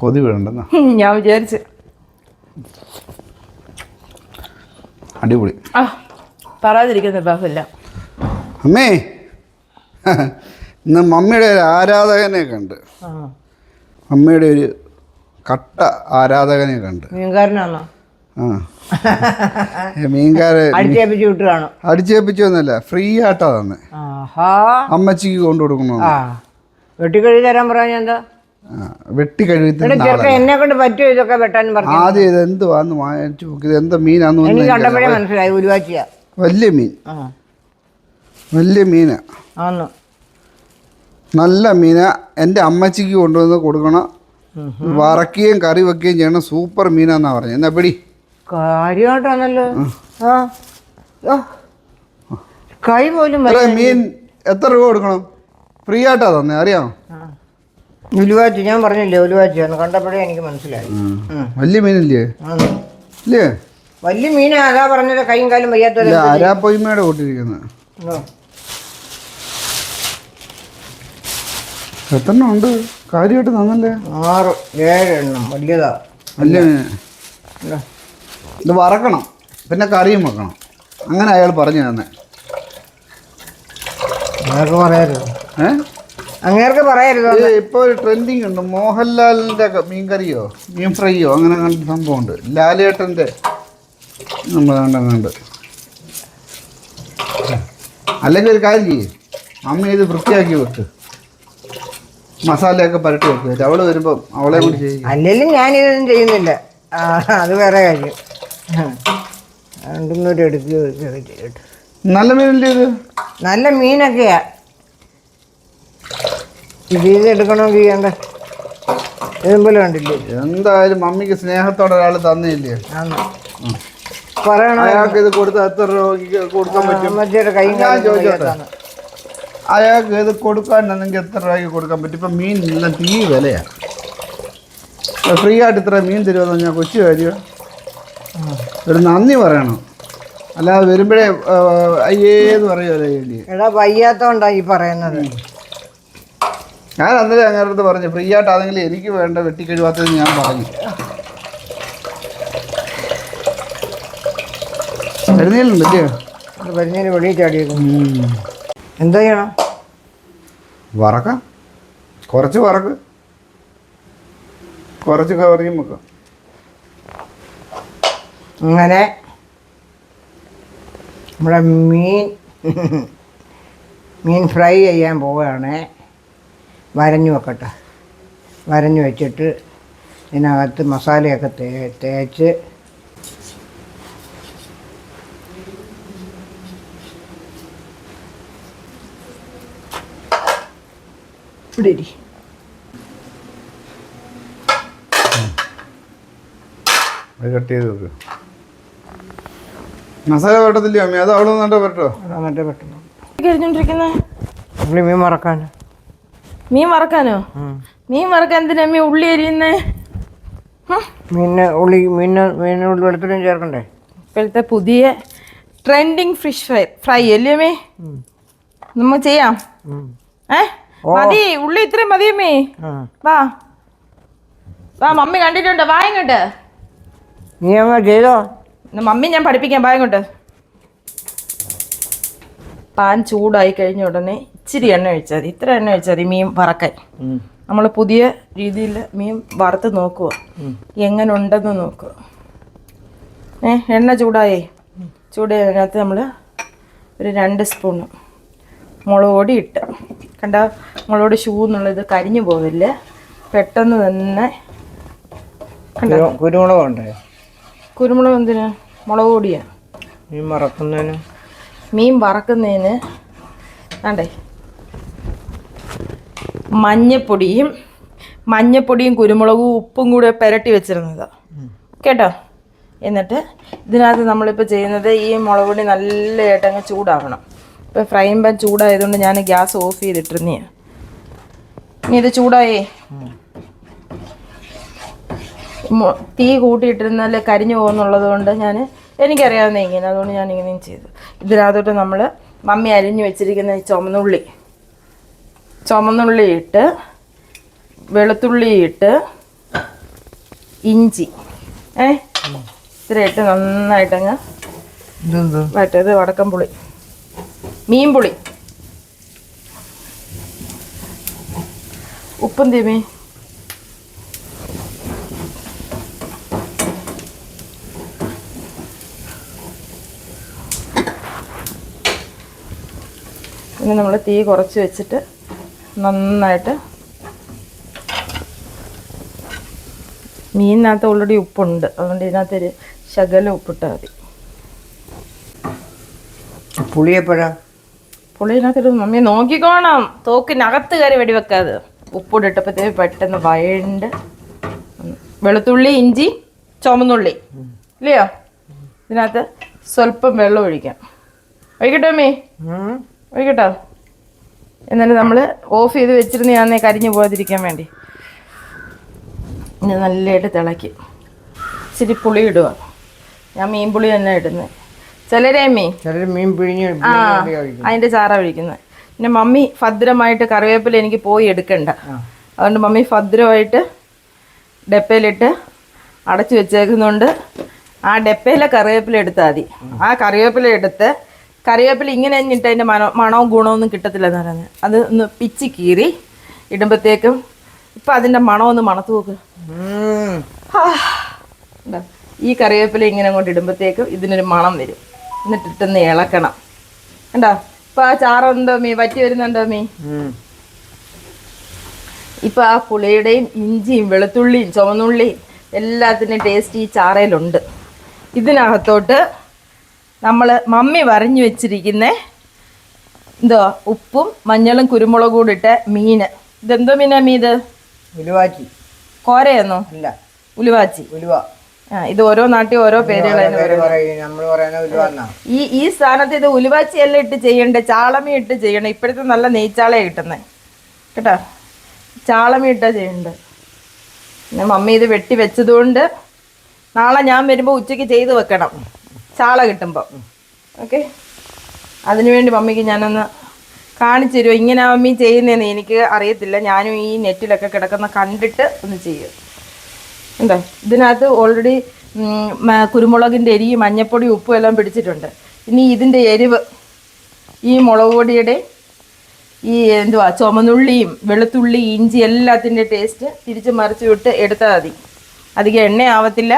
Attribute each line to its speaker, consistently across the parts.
Speaker 1: കൊതി വേണ്ടെന്നാ.
Speaker 2: ഞാൻ വിചാരിച്ച്.
Speaker 1: അടിപൊളി.
Speaker 2: ആ പറയാതിരിക്കുന്ന
Speaker 1: അമ്മേ ഇന്ന് മമ്മിയുടെ ഒരു ആരാധകനെ കണ്ട്.
Speaker 2: ആ.
Speaker 1: അമ്മയുടെ ഒരു കട്ട ആരാധകനെ കണ്ട്.
Speaker 2: മീൻകാരനാണോ?
Speaker 1: ആ. ഏ, മീൻകാരെ
Speaker 2: അടിച്ചേപ്പിച്ച്
Speaker 1: അടിച്ചേൽപ്പിച്ചൊന്നുമല്ല ഫ്രീ ആയിട്ടാ തന്നെ. അമ്മച്ചിക്ക് കൊണ്ടു കൊടുക്കണോ
Speaker 2: ആ. വെട്ടിക്കഴുകി തരാൻ പറഞ്ഞ എന്താ?
Speaker 1: വെട്ടി
Speaker 2: ചെറുക്ക എന്നെ കൊണ്ട് പറ്റുമോ ഇതൊക്കെ വെട്ടാൻ പറഞ്ഞു?
Speaker 1: ആദ്യം ഇത് എന്തുവാന്ന് വാങ്ങിച്ചു നോക്കി ഇത് എന്താ മീനാന്ന്
Speaker 2: എനിക്ക് കണ്ടപ്പോഴേ മനസ്സിലായി ഉരുവാച്ചിയാ.
Speaker 1: വലിയ മീൻ. വലിയ മീനാ.
Speaker 2: ആന്ന്.
Speaker 1: നല്ല മീന. എന്റെ അമ്മച്ചിക്ക് കൊണ്ടുവന്ന് കൊടുക്കണം. വറക്കുകയും കറി വെക്കുകയും ചെയ്യണം സൂപ്പർ മീനാന്നാ പറഞ്ഞത്. എന്നാ പിടി.
Speaker 2: കാര്യമായിട്ടാണല്ലോ. കൈ പോലും
Speaker 1: മീൻ എത്ര രൂപ കൊടുക്കണം? ഫ്രീ ആയിട്ടാ തന്നെ അറിയാമോ?
Speaker 2: ഉലുവാച്ചി ഞാൻ പറഞ്ഞില്ലേ ആണ് കണ്ടപ്പോഴേ എനിക്ക് മനസ്സിലായി.
Speaker 1: വലിയ മീനില്ലേ?
Speaker 2: അല്ലേ
Speaker 1: ഇല്ലേ?
Speaker 2: വലിയ മീനാ അതാ പറഞ്ഞത് കൈയും കാലും
Speaker 1: ഇല്ല ആരാപ്പൊയ്മയുടെ കൂട്ടിരിക്കുന്നത് എത്രണ്ണം ഉണ്ട്. കാര്യമായിട്ട് തന്നല്ലേ?
Speaker 2: ആറ് ഏഴ് എണ്ണം വലിയതാ.
Speaker 1: വലിയ ഇത് വറക്കണം. പിന്നെ കറിയും വെക്കണം. അങ്ങനെ അയാൾ പറഞ്ഞു തന്നെ.
Speaker 2: അങ്ങേർക്ക്
Speaker 1: ഏഹ്
Speaker 2: അങ്ങേർക്ക് പറയരുത്
Speaker 1: ഇപ്പൊ ഒരു ട്രെൻഡിങ് ഉണ്ട്. മോഹൻലാലിന്റെ മീൻ കറിയോ മീൻ ഫ്രൈയോ അങ്ങനെ കണ്ട സംഭവമുണ്ട്. ലാലേട്ടന്റെ നമ്മൾ കണ്ടങ്ങണ്ട് അല്ലെങ്കിൽ ഒരു കാര്യം ചെയ്യും. അമ്മ ഇത് വൃത്തിയാക്കി വെക്ക്. മസാലയൊക്കെ പരട്ടി വെക്ക്. അവൾ വരുമ്പം അവളെ കൂടി ചെയ്യും
Speaker 2: അല്ലെങ്കിലും ഞാനിതൊന്നും ചെയ്യുന്നില്ല. അത് വേറെ കാര്യം. രണ്ടും കൂടി
Speaker 1: നല്ല മീനല്ലേ ഇത്?
Speaker 2: നല്ല മീനൊക്കെയാ. ഇത് ഇത് എടുക്കണമെങ്കിൽ വേണ്ട. ഇതുപോലെ കണ്ടില്ലേ?
Speaker 1: എന്തായാലും മമ്മിക്ക് സ്നേഹത്തോടെ ഒരാൾ തന്നില്ലേ?
Speaker 2: പറയണോ?
Speaker 1: അയാൾക്ക് ഇത് കൊടുത്താൽ എത്ര രൂപയ്ക്ക് കൊടുക്കാൻ പറ്റും?
Speaker 2: മറ്റേ കൈ
Speaker 1: ഞാൻ ചോദിച്ചോട്ടെ. അയാൾക്ക് ഇത് കൊടുക്കാനുണ്ടെങ്കിൽ എത്ര രൂപയ്ക്ക് കൊടുക്കാൻ പറ്റും? ഇപ്പം നല്ല തീ വിലയാണ് ഫ്രീ ആയിട്ട് ഇത്ര മീൻ തരുമെന്ന് പറഞ്ഞാൽ കൊച്ചു കാര്യം. ഒരു നന്ദി പറയണം. അല്ലാതെ വരുമ്പോഴേ അയ്യേന്ന് പറയുമല്ലോ
Speaker 2: എടാ വയ്യാത്തോണ്ടാ ഈ പറയുന്നത്.
Speaker 1: ഞാൻ അന്നേരം അങ്ങനെ അടുത്ത് പറഞ്ഞു ഫ്രീ ആയിട്ട് ആയിട്ടാണെങ്കിൽ എനിക്ക് വേണ്ട വെട്ടിക്കഴിവാത്തത് ഞാൻ പറഞ്ഞു. എഴുന്നേലുണ്ടല്ലേ
Speaker 2: പരിഞ്ഞിന് വെളിയിൽ ചാടിയേക്കുന്നു എന്താ ചെയ്യണം?
Speaker 1: വറക്കാം. കുറച്ച് വറക്ക്. കുറച്ച് കവറിയും വെക്കാം.
Speaker 2: അങ്ങനെ നമ്മുടെ മീൻ മീൻ ഫ്രൈ ചെയ്യാൻ പോവുകയാണ്. വരഞ്ഞു വെക്കട്ടെ. വരഞ്ഞു വെച്ചിട്ട് ഇതിനകത്ത് മസാലയൊക്കെ തേ തേച്ച് ഇവിടെ
Speaker 1: കട്ട് ചെയ്ത് വെക്ക്. മസാല പെട്ടത്തില്ലേ അമ്മ? അത് അവിടെ നിന്നിട്ട് പെട്ടോ
Speaker 2: ഉള്ളി മീൻ മറക്കാൻ
Speaker 3: മീൻ വറക്കാനോ? മീൻ വറക്കാൻ എന്തിനാ മീൻ ഉള്ളി അരിയുന്നേ?
Speaker 2: മീനെ ഉള്ളി മീനെ മീനെ ഉള്ളി വെളുത്തുള്ളിയും ചേർക്കണ്ടേ?
Speaker 3: ഇപ്പോഴത്തെ പുതിയ ട്രെൻഡിങ് ഫിഷ് ഫ്രൈ ഫ്രൈ അല്ലേ മീ നമ്മ ചെയ്യാം. ഏ? മതി ഉള്ളി ഇത്രയും മതിയോ
Speaker 2: മീ
Speaker 3: വാ. വാ മമ്മി കണ്ടിട്ടുണ്ട്. വാ ഇങ്ങോട്ട്.
Speaker 2: നീ അങ്ങ് ചെയ്തോ.
Speaker 3: മമ്മി ഞാൻ പഠിപ്പിക്കാം. വാ ഇങ്ങോട്ട്. പാൻ ചൂടായി കഴിഞ്ഞ ഉടനെ ഇച്ചിരി എണ്ണ ഒഴിച്ചാൽ മതി ഇത്ര എണ്ണ ഒഴിച്ചാൽ മതി മീൻ വറക്കാൻ. നമ്മൾ പുതിയ രീതിയിൽ മീൻ വറുത്ത് നോക്കുക എങ്ങനെ ഉണ്ടെന്ന് നോക്കുക ഏ എണ്ണ ചൂടായേ. ചൂടായതിനകത്ത് നമ്മൾ ഒരു രണ്ട് സ്പൂണ് മുളക് പൊടി ഇട്ട്. കണ്ട മുളക് പൊടി ഷൂ എന്നുള്ളത് കരിഞ്ഞു പോവില്ല? പെട്ടെന്ന് തന്നെ
Speaker 2: കുരുമുളക് ഉണ്ടോ?
Speaker 3: കുരുമുളക് എന്തിനാ? മുളക് പൊടിയാണ്
Speaker 2: മീൻ വറക്കുന്നതിന്?
Speaker 3: മീൻ വറക്കുന്നതിന് വേണ്ടേ മഞ്ഞപ്പൊടിയും മഞ്ഞപ്പൊടിയും കുരുമുളകും ഉപ്പും കൂടെ പുരട്ടി വെച്ചിരുന്നത്. കേട്ടോ? എന്നിട്ട് ഇതിനകത്ത് നമ്മളിപ്പോൾ ചെയ്യുന്നത് ഈ മുളക് പൊടി നല്ലതായിട്ട് അങ്ങ് ചൂടാവണം. ഇപ്പോൾ ഫ്രൈ പാൻ ചൂടായതുകൊണ്ട് ഞാൻ ഗ്യാസ് ഓഫ് ചെയ്തിട്ടിരുന്നേ. ഇനി ഇത് ചൂടായേ. തീ കൂട്ടിയിട്ടിരുന്നാൽ കരിഞ്ഞു പോകുന്നുള്ളത് കൊണ്ട് ഞാൻ എനിക്കറിയാവുന്ന ഇങ്ങനെ. അതുകൊണ്ട് ഞാൻ ഇങ്ങനെയും ചെയ്തു. ഇതിനകത്തോട്ട് നമ്മൾ മമ്മി അരിഞ്ഞു വെച്ചിരിക്കുന്ന ഈ ചുമന്നുള്ളി. ചുമന്നുള്ളി ഇട്ട് വെളുത്തുള്ളി ഇട്ട് ഇഞ്ചി. ഏ? ഇത്രയിട്ട് നന്നായിട്ടങ്ങ് മറ്റേത് വടക്കം പുളി. മീൻ പുളി ഉപ്പും തീമി പിന്നെ നമ്മൾ തീ കുറച്ച് വെച്ചിട്ട് നന്നായിട്ട് മീനിനകത്ത് ഓൾറെഡി ഉപ്പുണ്ട്. അതുകൊണ്ട് ഇതിനകത്തൊരു ശകല ഉപ്പിട്ടാൽ മതി.
Speaker 2: പുളിയെപ്പോഴാ?
Speaker 3: പുള്ളിനകത്തൊരു മമ്മി നോക്കിക്കോണം. തോക്കിനകത്ത് കയറി വെടിവെക്കാതെ. ഉപ്പിട്ടിട്ടപ്പോഴത്തേക്ക് പെട്ടെന്ന് വഴണ്ട് വന്നു. വെളുത്തുള്ളി ഇഞ്ചി ചുമന്നുള്ളി ഇല്ലയോ? ഇതിനകത്ത് സ്വല്പം വെള്ളം ഒഴിക്കാം. ഒഴിക്കട്ടെ
Speaker 2: മമ്മി.
Speaker 3: ഒഴിക്കട്ടോ? എന്നാലും നമ്മൾ ഓഫ് ചെയ്ത് വെച്ചിരുന്ന ഞാൻ കരിഞ്ഞു പോകാതിരിക്കാൻ വേണ്ടി. ഇനി നല്ലതായിട്ട് തിളക്കി. ഇച്ചിരി പുളി ഇടുക. ഞാൻ മീൻ പുളി തന്നെ ഇടുന്നത് ചിലരേ
Speaker 2: മീൻ. മീൻ പിഴിഞ്ഞ്
Speaker 3: അതിന്റെ ചാറ ഒഴിക്കുന്നത് പിന്നെ മമ്മി ഭദ്രമായിട്ട് കറിവേപ്പില എനിക്ക് പോയി എടുക്കണ്ട. അതുകൊണ്ട് മമ്മി ഭദ്രമായിട്ട് ഡപ്പയിലിട്ട് അടച്ചു വെച്ചേക്കുന്നുണ്ട് ആ ഡപ്പയിലെ കറിവേപ്പില എടുത്താൽ മതി. ആ കറിവേപ്പില എടുത്ത് കറിവേപ്പില ഇങ്ങനെ അഞ്ഞിട്ട് അതിന്റെ മണോ മണവും ഗുണമൊന്നും കിട്ടത്തില്ലെന്ന് പറയുന്നത് അത് ഒന്ന് പിച്ചി കീറി ഇടുമ്പോഴത്തേക്കും ഇപ്പം അതിന്റെ മണം ഒന്ന് മണത്ത് നോക്ക്. ഈ കറിവേപ്പില ഇങ്ങനെ അങ്ങോട്ട് ഇടുമ്പോഴത്തേക്കും ഇതിനൊരു മണം വരും. എന്നിട്ടിട്ടൊന്ന് ഇളക്കണം. കണ്ടോ? ഇപ്പം ആ ചാറുണ്ടോ മീ? വറ്റി വരുന്നുണ്ടോ മീ?
Speaker 2: ഇപ്പം
Speaker 3: ഇപ്പൊ ആ പുളിയുടെയും ഇഞ്ചിയും വെളുത്തുള്ളിയും ചുവന്നുള്ളിയും എല്ലാത്തിന്റെയും ടേസ്റ്റ് ഈ ചാറയിലുണ്ട് ഇതിനകത്തോട്ട് നമ്മൾ മമ്മി വരഞ്ഞു വെച്ചിരിക്കുന്ന എന്തോ ഉപ്പും മഞ്ഞളും കുരുമുളകും കൂടി ഇട്ട മീൻ ഇതെന്തോ മീനാ മീ ഇത്?
Speaker 2: ഉലുവാച്ചി.
Speaker 3: കോരയെന്നോ?
Speaker 2: അല്ല.
Speaker 3: ഉലുവാച്ചി.
Speaker 2: ഉലുവ.
Speaker 3: ആ ഇത് ഓരോ നാട്ടിൽ ഓരോ
Speaker 2: പേരുകളും
Speaker 3: ഈ ഈ സ്ഥാനത്ത് ഇത് ഉലുവാച്ചി എല്ലാം ഇട്ട് ചെയ്യണ്ടേ? ചാളമി ഇട്ട് ചെയ്യണം ഇപ്പോഴത്തെ നല്ല നെയ്ച്ചാളയാണ് കിട്ടുന്നത് കേട്ടോ? ചാളമി ഇട്ടാ ചെയ്യണ്ടേ. പിന്നെ മമ്മി ഇത് വെട്ടി വെച്ചതുകൊണ്ട് നാളെ ഞാൻ വരുമ്പോൾ ഉച്ചയ്ക്ക് ചെയ്ത് വെക്കണം. ചാള കിട്ടുമ്പോൾ ഓക്കെ? അതിനുവേണ്ടി മമ്മിക്ക് ഞാനൊന്ന് കാണിച്ചു തരുമോ ഇങ്ങനെ മമ്മി ചെയ്യുന്നതെന്ന് എനിക്ക് അറിയത്തില്ല. ഞാനും ഈ നെറ്റിലൊക്കെ കിടക്കുന്ന കണ്ടിട്ട് ഒന്ന് ചെയ്യും. എന്താ? ഇതിനകത്ത് ഓൾറെഡി കുരുമുളകിന്റെ എരി മഞ്ഞപ്പൊടി ഉപ്പും എല്ലാം പിടിച്ചിട്ടുണ്ട്. ഇനി ഇതിന്റെ എരിവ് ഈ മുളക് പൊടിയുടെ ഈ എന്തുവാ? ചുമന്നുള്ളിയും വെളുത്തുള്ളി ഇഞ്ചി എല്ലാത്തിന്റെ ടേസ്റ്റ് തിരിച്ച് മറിച്ച് വിട്ട് എടുത്താൽ മതി. അധികം എണ്ണ ആവത്തില്ല.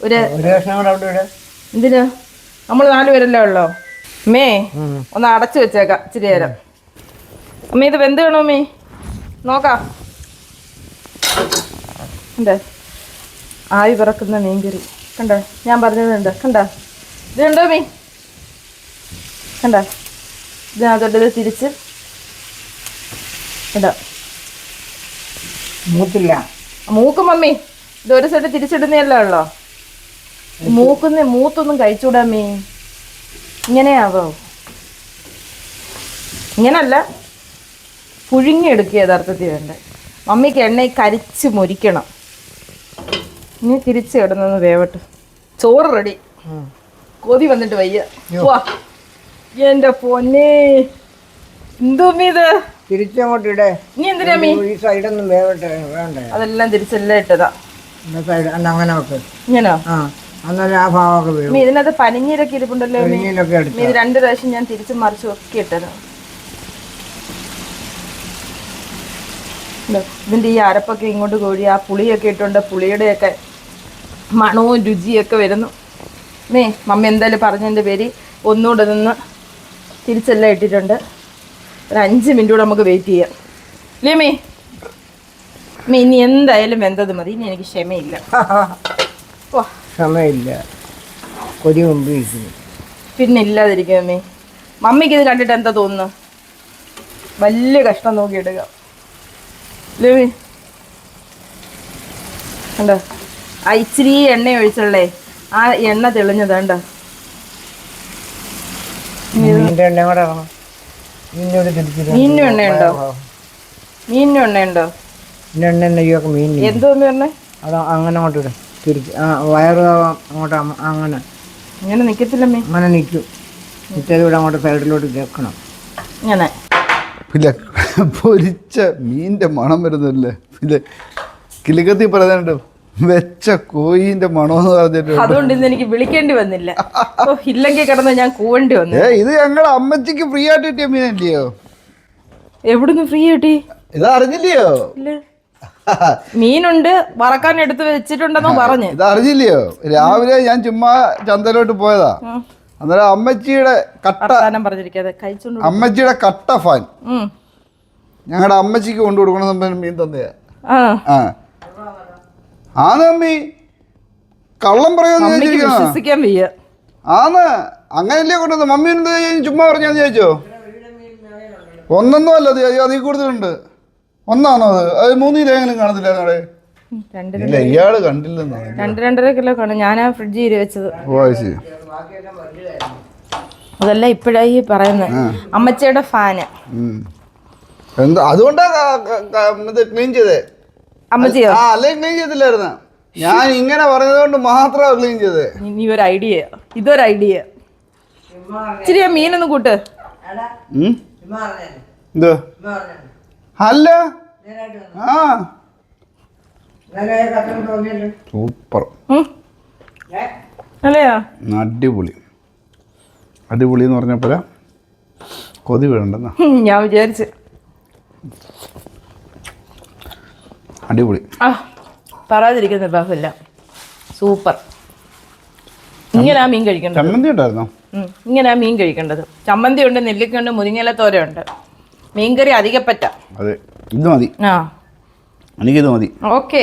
Speaker 3: ഒരു എന്തിന്? നമ്മൾ നാല് പേരല്ലേ ഉള്ളോ? അമ്മേ ഒന്ന് അടച്ചു വെച്ചേക്കാം ഇച്ചിരി നേരം. അമ്മ ഇത് വെന്ത് വേണോ അമ്മേ നോക്കാം. ഉണ്ട് ആവി പിറക്കുന്ന മീൻകറി. കണ്ടോ? ഞാൻ പറഞ്ഞതുണ്ട്. കണ്ടോ? ഇത് കണ്ടോ മീ കണ്ടോ? ഞാൻ തൊട്ടത് തിരിച്ച് ഇടാം.
Speaker 2: മൂക്കില്ല
Speaker 3: മൂക്കും മമ്മി ഇത് ഒരു സൈഡ് തിരിച്ചിടുന്നതല്ലേ ഉള്ളോ? മൂക്കുന്ന മൂത്തൊന്നും കഴിച്ചൂടാ മീ ഇങ്ങനെയാവോ? ഇങ്ങനല്ല. പുഴുങ്ങിയെടുക്കുക യഥാർത്ഥത്തിൽ വേണ്ട. മമ്മിക്ക് എണ്ണയിൽ കരിച്ച് മുരിക്കണം. ഇനി തിരിച്ച് ഇടുന്നു വേവട്ട്. ചോറ് റെഡി. കൊതി വന്നിട്ട് വയ്യ. വാ. പൊന്നെ പൊന്നേ. എന്തോ മീ ഇത്?
Speaker 2: തിരിച്ചങ്ങോട്ട് ഇടേ.
Speaker 3: നീ എന്തിനാ
Speaker 2: ഈ സൈഡൊന്നും വേവട്ടെ വേണ്ടേ?
Speaker 3: അതെല്ലാം തിരിച്ചെല്ലാം ഇട്ടതാ.
Speaker 2: സൈഡ് അങ്ങനെ
Speaker 3: ഇങ്ങനെ?
Speaker 2: ആ. ആ ഭാവമൊക്കെ
Speaker 3: ഇതിനകത്ത് പനിഞ്ഞീരൊക്കെ ഇരിപ്പുണ്ടല്ലോ മീ
Speaker 2: പിഴിഞ്ഞിലൊക്കെ എടുത്ത്.
Speaker 3: മീ ഇത് രണ്ട് പ്രാവശ്യം ഞാൻ തിരിച്ചു മറിച്ച് ഒക്കെ ഇട്ടത്. ഇതാ, ഇതിന്റെ ഈ അരപ്പൊക്കെ ഇങ്ങോട്ട് കോഴി ആ പുളിയൊക്കെ ഇട്ടുണ്ട് പുളിയുടെയൊക്കെ മണവും രുചിയൊക്കെ വരുന്നു. മേ മമ്മി എന്തായാലും പറഞ്ഞതിന്റെ പേര് ഒന്നുകൂടെ നിന്ന് തിരിച്ചെല്ലാം ഇട്ടിട്ടുണ്ട്. ഒരു അഞ്ച് മിനിറ്റ് കൂടെ നമുക്ക് വെയിറ്റ് ചെയ്യാം. ഇല്ലേ മേ. മീ ഇനി എന്തായാലും വെന്തത് മതി. ഇനി എനിക്ക് ക്ഷമയില്ല. വാ
Speaker 2: സമയമില്ല. കൊതി മുമ്പ് ഇരിക്കുന്നു
Speaker 3: പിന്നെ ഇല്ലാതിരിക്കും അമ്മേ. മമ്മിക്ക് ഇത് കണ്ടിട്ട് എന്താ തോന്നുന്നു? വലിയ കഷ്ടം നോക്കി ലവി കണ്ടോ? ആ ഇച്ചിരി എണ്ണ ഒഴിച്ചുള്ളേ. ആ എണ്ണ തെളിഞ്ഞത് കണ്ടോ?
Speaker 2: എണ്ണ കൂടെ
Speaker 3: മീനിനും എണ്ണയുണ്ടോ മീനിനും എണ്ണയുണ്ടോ എന്തോ പറഞ്ഞേ?
Speaker 2: അങ്ങനെ അങ്ങോട്ട് ഇടും. തിരിച്ച് ആ വയറ് അങ്ങോട്ട് അമ- അങ്ങനെ.
Speaker 3: ഇങ്ങനെ നിക്കത്തില്ലമ്മേ.
Speaker 2: അങ്ങനെ നിൽക്കും. മറ്റേത് ഇവിടെ അങ്ങോട്ട് സൈഡിലോട്ട് കേൾക്കണം.
Speaker 3: ഇങ്ങനെ.
Speaker 1: പിന്നെ പൊരിച്ച മീന്റെ മണം വരുന്നില്ലേ? പിന്നെ കിലുക്കത്തി പറയുന്നുണ്ട് വെച്ച കോയിന്റെ മണമെന്ന് പറഞ്ഞിട്ട്
Speaker 3: അതുകൊണ്ട് ഇന്ന് എനിക്ക് വിളിക്കേണ്ടി വന്നില്ല. ഓ ഇല്ലെങ്കിൽ കിടന്ന് ഞാൻ കൂവേണ്ടി വന്നു.
Speaker 1: ഏ ഇത് ഞങ്ങളെ അമ്മച്ചിക്ക് ഫ്രീ ആയിട്ട് കിട്ടിയ മീനല്ലയോ?
Speaker 3: എവിടുന്ന് ഫ്രീ കിട്ടി?
Speaker 1: ഇത് അറിഞ്ഞില്ലയോ?
Speaker 3: ഇല്ല. മീനുണ്ട് വറക്കാൻ എടുത്ത് വെച്ചിട്ടുണ്ടെന്ന് പറഞ്ഞു.
Speaker 1: ഇത് അറിഞ്ഞില്ലയോ? രാവിലെ ഞാൻ ചുമ്മാ ചന്തയിലോട്ട് പോയതാ. അന്നേരം അമ്മച്ചിയുടെ കട്ട
Speaker 3: പറഞ്ഞിരിക്കാതെ
Speaker 1: അമ്മച്ചിയുടെ കട്ട ഫാൻ. ഞങ്ങളുടെ അമ്മച്ചിക്ക് കൊണ്ടു കൊടുക്കണം മീൻ തന്നെയാ.
Speaker 3: ആ.
Speaker 1: ആ. ആന്ന് അമ്മി. കള്ളം ചോദിച്ചിരിക്കണോ
Speaker 3: വയ്യ.
Speaker 1: ആന്ന്. അങ്ങനല്ലേ കൊണ്ടുവന്നത്? മമ്മി എന്ത്? ചുമ്മാ പറഞ്ഞാന്ന് ചോദിച്ചോ ഒന്നൊന്നും അല്ല അത് അത് അതിൽ കൂടുതലുണ്ട്. ഒന്നാണോ? അത് അത് മൂന്ന് കിലോ എങ്ങനെ കാണത്തില്ല അവിടെ
Speaker 3: രണ്ട്
Speaker 1: ഇല്ല ഇയാൾ കണ്ടില്ലെന്ന്
Speaker 3: രണ്ട് രണ്ടര കിലോ കാണും ഞാൻ ഫ്രിഡ്ജിൽ ഇരി വെച്ചത്.
Speaker 1: ഓ അത് ശരി.
Speaker 3: അതെല്ലാം ഇപ്പോഴായി പറയുന്നത്. അമ്മച്ചയുടെ ഫാന്.
Speaker 1: ഉം. എന്താ അതുകൊണ്ടാ ക- ക- ക- ഇത് ക്ലീൻ ചെയ്തേ?
Speaker 3: അമ്മച്ചിയോ?
Speaker 1: ആ അല്ലേ ക്ലീൻ ചെയ്തില്ലായിരുന്ന? ഞാൻ ഇങ്ങനെ പറഞ്ഞതുകൊണ്ട് ക്ലീൻ ചെയ്തേ.
Speaker 3: ഇനി ഒരു ഐഡിയ. ഇതൊരു ഐഡിയ. ഇച്ചിരി ആ മീനൊന്ന് കൂട്ട്.
Speaker 1: ഉം? എന്ത് അല്ല. ആ. സൂപ്പർ.
Speaker 3: അല്ലയോ?
Speaker 1: അടിപൊളി. അടിപൊളി എന്ന് പറഞ്ഞപ്പോഴാ കൊതി വേണ്ടെന്ന.
Speaker 3: ഞാൻ വിചാരിച്ച്.
Speaker 1: അടിപൊളി.
Speaker 3: ആ പറയാതിരിക്കുന്ന നിർവാഹമില്ല സൂപ്പർ. ഇങ്ങനെ ആ മീൻ കഴിക്കേണ്ടത്.
Speaker 1: ചമ്മന്തി ഉണ്ടായിരുന്നോ?
Speaker 3: ഇങ്ങനെ ആ മീൻ കഴിക്കേണ്ടത്. ചമ്മന്തി ഉണ്ട് നെല്ലിക്കുണ്ട് മുരിങ്ങയില തോരയുണ്ട്. മീൻകറി അധികപ്പറ്റ
Speaker 1: അതെ ഇത് മതി.
Speaker 3: ആ.
Speaker 1: എനിക്കിത് മതി.
Speaker 3: ഓക്കെ.